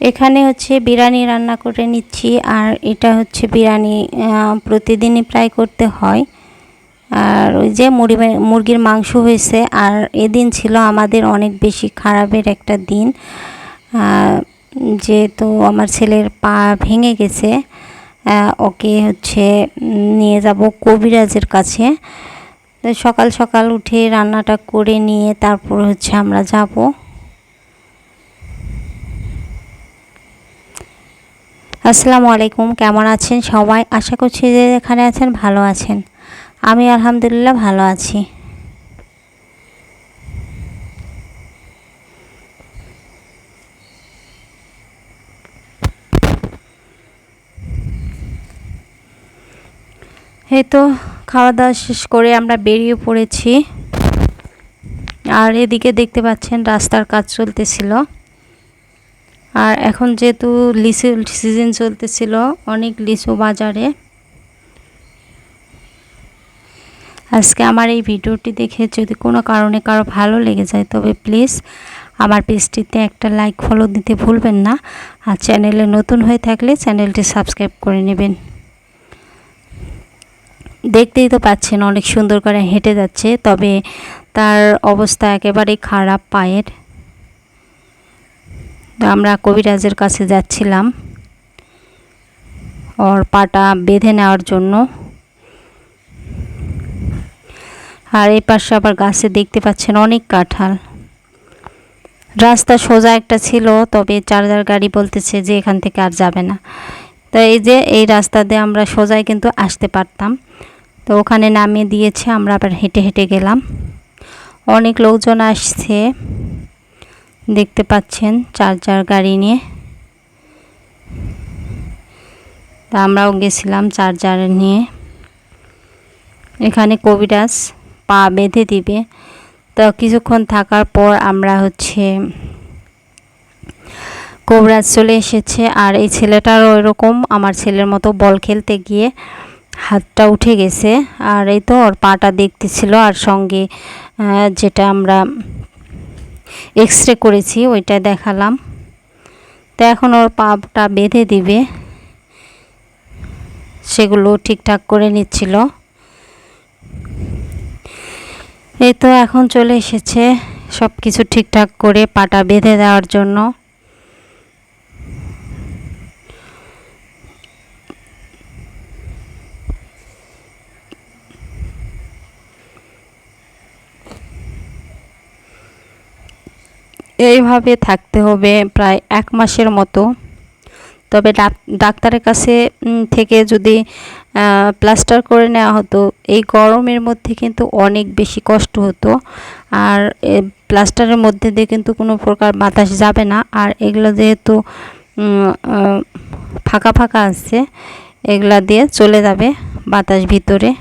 এখানে হচ্ছে বিরিয়ানি রান্না করে নিচ্ছি, আর এটা হচ্ছে বিরিয়ানি প্রতিদিনই প্রায় করতে হয়। আর ওই যে মুরগি মুরগির মাংস হয়েছে, আর এদিন ছিল আমাদের অনেক বেশি খারাপের একটা দিন। যেহেতু আমার ছেলের পা ভেঙে গেছে ওকে হচ্ছে নিয়ে যাব কবিরাজের কাছে। সকাল সকাল উঠে রান্নাটা করে নিয়ে তারপর হচ্ছে আমরা যাব। আসসালামু আলাইকুম, কেমন আছেন সবাই? আশা করছি যে এখানে আছেন ভালো আছেন। আমি আলহামদুলিল্লাহ ভালো আছি। এই তো খাওয়া দাওয়া শেষ করে আমরা বেরিয়ে পড়েছি। আর এদিকে দেখতে পাচ্ছেন রাস্তার কাজ চলতেছিল। আর এখন যেহেতু লিচু সিজন চলতেছিল, অনেক লিচু বাজারে। আজকে আমার এই ভিডিওটি দেখে যদি কোনো কারণে কারও ভালো লেগে যায়, তবে প্লিজ আমার পেজটিতে একটা লাইক ফলো দিতে ভুলবেন না। আর চ্যানেলে নতুন হয়ে থাকলে চ্যানেলটি সাবস্ক্রাইব করে নেবেন। দেখতেই তো পাচ্ছেন অনেক সুন্দর করে হেঁটে যাচ্ছে, তবে তার অবস্থা একেবারেই খারাপ পায়ের। তো আমরা কবিরাজের কাছে যাচ্ছিলাম ওর পাটা বেঁধে নেওয়ার জন্য। আর এই পাশে আবার গাছে দেখতে পাচ্ছেন অনেক কাঁঠাল। রাস্তা সোজা একটা ছিল, তবে চার্জার গাড়ি বলতেছে যে এখান থেকে আর যাবে না। তো এই যে এই রাস্তা দিয়ে আমরা সোজাই কিন্তু আসতে পারতাম। তো ওখানে নামিয়ে দিয়েছে, আমরা আবার হেঁটে হেঁটে গেলাম। অনেক লোকজন আসছে। দেখতে পাচ্ছেন চার্জার গাড়ি নিয়ে। তা আমরাও গেছিলাম চার্জার নিয়ে। এখানে কবিরাজ পা বেঁধে দিবে। তো কিছুক্ষণ থাকার পর আমরা হচ্ছে কবিরাজ চলে এসেছে। আর এই ছেলেটারও এরকম আমার ছেলের মতো বল খেলতে গিয়ে হাতটা উঠে গেছে। আর এই তো ওর পাটা দেখতেছিল। আর সঙ্গে যেটা আমরা এক্স রে করেছি, ওইটা দেখালাম। তো এখন ওর পাপটা বেঁধে দিবে। সেগুলো ঠিকঠাক করে নিচ্ছিল। এই তো এখন চলে এসেছে। সব কিছু ঠিকঠাক করে পাটা বেঁধে দেওয়ার জন্য। এইভাবে থাকতে হবে প্রায় এক মাসের মতো। তবে ডাক- ডাক্তারের কাছে থেকে যদি প্লাস্টার করে নেওয়া হতো, এই গরমের মধ্যে কিন্তু অনেক বেশি কষ্ট হতো। আর প্লাস্টারের মধ্যে দিয়ে কিন্তু কোনো প্রকার বাতাস যাবে না। আর এগুলো যেহেতু ফাঁকা ফাঁকা আছে, এগুলা দিয়ে চলে যাবে বাতাস ভিতরে।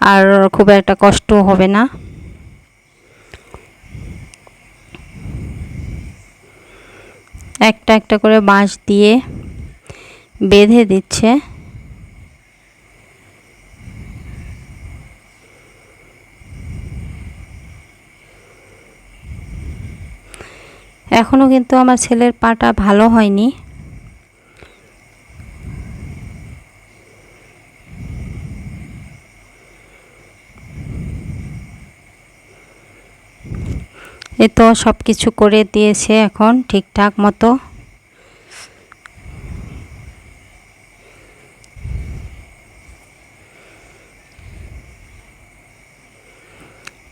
আর খুব একটা কষ্ট হবে না। একটা একটা করে বাঁশ দিয়ে বেঁধে দিচ্ছে। এখনও কিন্তু আমার ছেলের পাটা ভালো হয়নি। এ তো সব কিছু করে দিয়েছে এখন ঠিকঠাক মতো।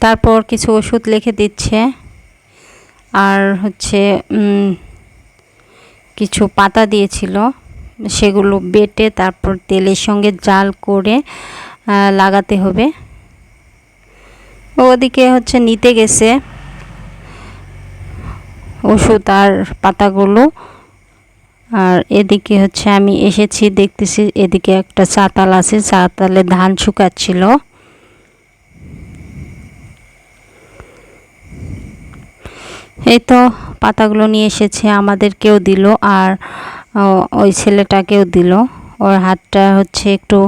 তারপর কিছু ওষুধ লিখে দিচ্ছে। আর হচ্ছে কিছু পাতা দিয়েছিল। সেগুলো বেটে তারপর তেলের সঙ্গে জাল করে লাগাতে হবে। ওদিকে হচ্ছে নিতে গেছে। ওষুধ আর পাতাগুলো। আর এদিকে হচ্ছে আমি এসেছি, দেখতেছি এদিকে একটা চাতাল আছে, চাতালে ধান শুকাচ্ছিল। এই তো পাতাগুলো নিয়ে এসেছে, আমাদেরকেও দিল আর ওই ছেলেটাকেও দিল। ওর হাতটা হচ্ছে একটু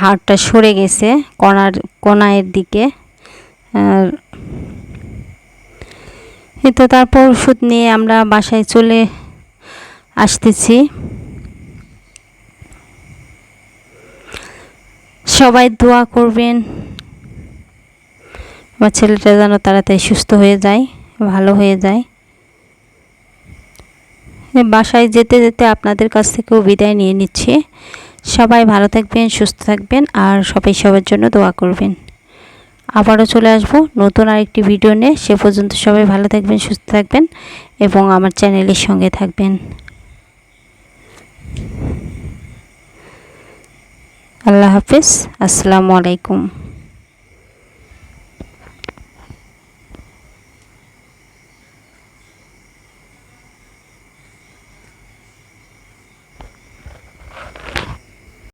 হাতটা সরে গেছে কণার কোনায়ের দিকে। আর তো তারপর ওষুধ নিয়ে আমরা বাসায় চলে আসতেছি। সবাই দোয়া করবেন। আমার ছেলেটা যেন তাড়াতাড়ি সুস্থ হয়ে যায়, ভালো হয়ে যায়। বাসায় যেতে যেতে আপনাদের কাছ থেকেও বিদায় নিয়ে নিচ্ছি। সবাই ভালো থাকবেন, সুস্থ থাকবেন, আর সবাই সবার জন্য দোয়া করবেন। আবারও চলে আসব নতুন আরেকটি ভিডিও নিয়ে। সে পর্যন্ত সবাই ভালো থাকবেন, সুস্থ থাকবেন এবং আমার চ্যানেলের সঙ্গে থাকবেন। আল্লাহ হাফিজ। আসসালামু আলাইকুম।